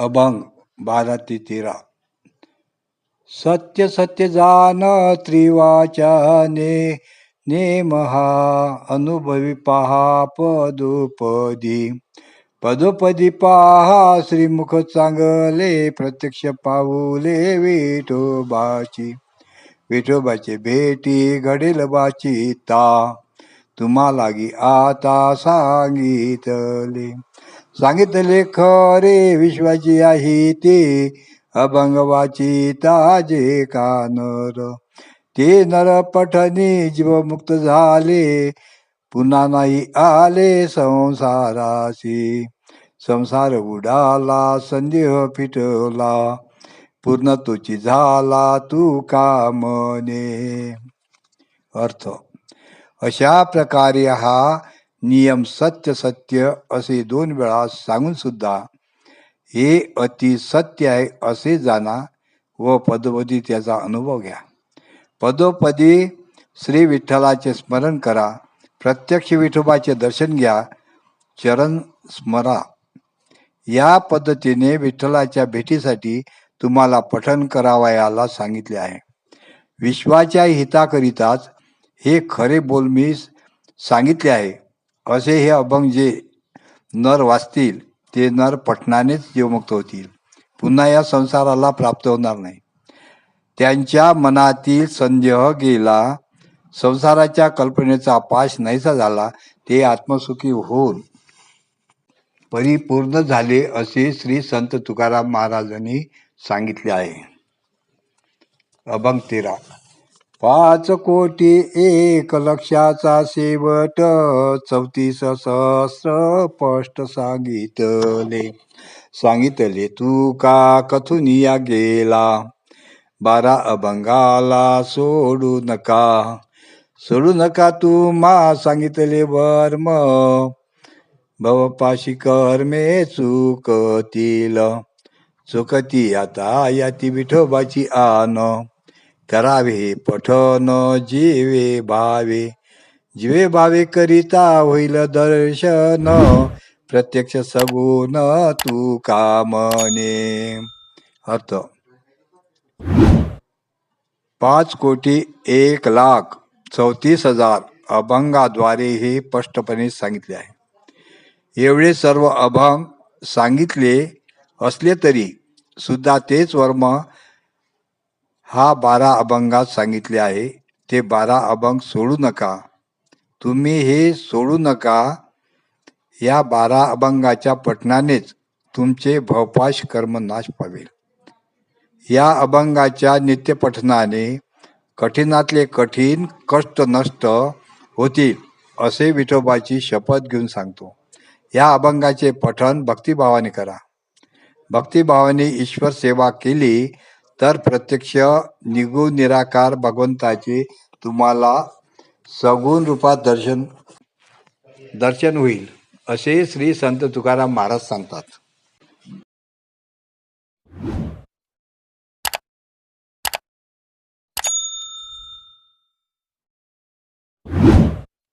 अभंग बारा ते तेरा. सत्य सत्य जान त्रिवाचाने ने हा अनुभवी पहा पदोपदी. पदोपदी पहा श्रीमुख चांगले प्रत्यक्ष पाऊले विठोबाची. विठोबाची भेटी घडेल बाचिता तुम्हा लागी आता सांगितले. सांगितले खरे विश्वाची आहे ते अभंग ताजे का कानर. ते नर पठनी जीवमुक्त झाले पुन्हा नाही आले संसाराशी. संसार उडाला संदेह फिटला पूर्ण तुची झाला तू का मने अर्थ. अशा प्रकारे हा नियम सत्य सत्य असे दोन वेळा सांगून सुद्धा हे अति सत्य आहे असे जाणा व पदोपदी त्याचा अनुभव घ्या. पदोपदी श्री विठ्ठलाचे स्मरण करा प्रत्यक्ष विठोबाचे दर्शन घ्या चरण स्मरा. या पद्धतीने विठ्ठलाच्या भेटीसाठी तुम्हाला पठण करावयाला सांगितले आहे. विश्वाच्या हिताकरिताच हे खरे बोल मी सांगितले आहे. असे हे अभंग जे नर वाचतील ते नर पठणानेच जीवमुक्त होतील. पुन्हा या संसाराला प्राप्त होणार नाही. त्यांच्या मनातील संदेह गेला संसाराच्या कल्पनेचा पाश नाहीसा झाला ते आत्मसुखी होऊन परिपूर्ण झाले असे श्री संत तुकाराम महाराजांनी सांगितले आहे. अभंग तेरा. पाच कोटी एक लक्षाचा शेवट चौतीस सहस्र स्पष्ट सांगितले. सांगितले तू का कथुनिया गेला? बारा अभंगाला सोडू नका. सोडू नका तू मा सांगितले वर्म. भवपाशी कर्मे चुकतील. चुकती आता याती विठोबाची आन करावे पठन जीवे भावे. जीवे भावे करिता होईल दर्शन. प्रत्यक्ष सगुण तू कामने. अर्थ. पाच कोटी एक लाख चौतीस हजार अभंगाद्वारे हे स्पष्टपणे सांगितले आहे. एवढे सर्व अभंग सांगितले असले तरी सुद्धा तेच वर्म हा बारा अभंगात सांगितले आहे. ते बारा अभंग सोडू नका. तुम्ही हे सोडू नका. या बारा अभंगाच्या पठणानेच तुमचे भवपाश कर्म नाश पावेल. या अभंगाच्या नित्यपठनाने कठीणातले कठीण कष्ट नष्ट होतील असे विठोबाची शपथ घेऊन सांगतो. या अभंगाचे पठण भक्तिभावाने करा. भक्तिभावाने ईश्वर सेवा केली तर प्रत्यक्ष निगुण निराकार भगवंताचे तुम्हाला सगुण रूपात दर्शन दर्शन होईल असे श्री संत तुकाराम महाराज सांगतात.